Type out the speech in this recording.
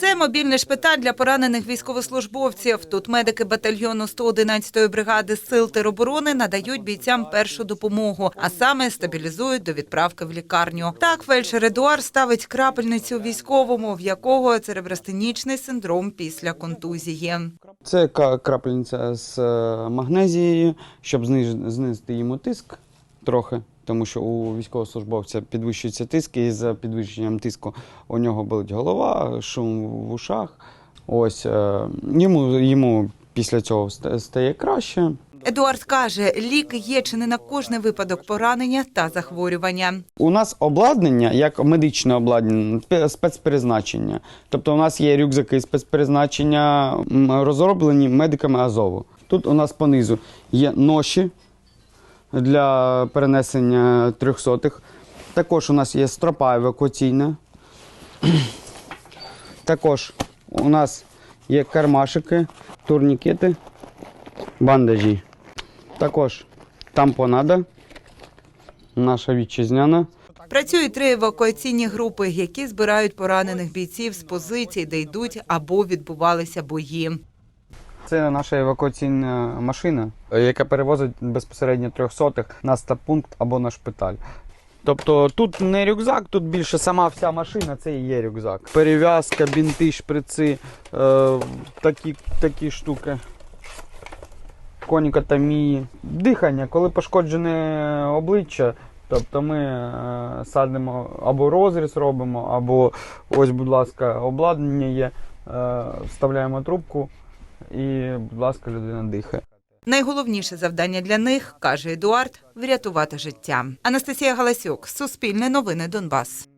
Це мобільний шпиталь для поранених військовослужбовців. Тут медики батальйону 111-ї бригади сил тероборони надають бійцям першу допомогу, а саме стабілізують до відправки в лікарню. Так фельдшер Едуард ставить крапельницю військовому, в якого церебростенічний синдром після контузії. Це крапельниця з е, магнезією, щоб знизити йому тиск трохи, тому що у військовослужбовця підвищується тиск, і з підвищенням тиску у нього болить голова, шум в ушах. Ось е, йому, йому після цього стає краще. Едуард каже, ліки є чи не на кожний випадок поранення та захворювання. У нас обладнання, як медичне обладнання, спе- спецпризначення. Тобто у нас є рюкзаки спецпризначення, розроблені медиками Азову. Тут у нас понизу є ноші для перенесення трьохсотих. Також у нас є стропа евакуаційна. Також у нас є кармашики, турнікети, бандажі. Також тампонада наша вітчизняна. Працюють три евакуаційні групи, які збирають поранених бійців з позицій, де йдуть або відбувалися бої. Це наша евакуаційна машина, яка перевозить безпосередньо трьохсотих на стаб-пункт або на шпиталь. Тобто тут не рюкзак, тут більше сама вся машина, це і є рюкзак. Перев'язка, бінти, шприци, е, такі, такі штуки. Конікотомії. Дихання, коли пошкоджене обличчя, тобто ми е, садимо або розріз робимо, або ось, будь ласка, обладнання є, е, вставляємо трубку і, будь ласка, людина дихає. Найголовніше завдання для них, каже Едуард, врятувати життя. Анастасія Галасюк, Суспільне новини Донбас.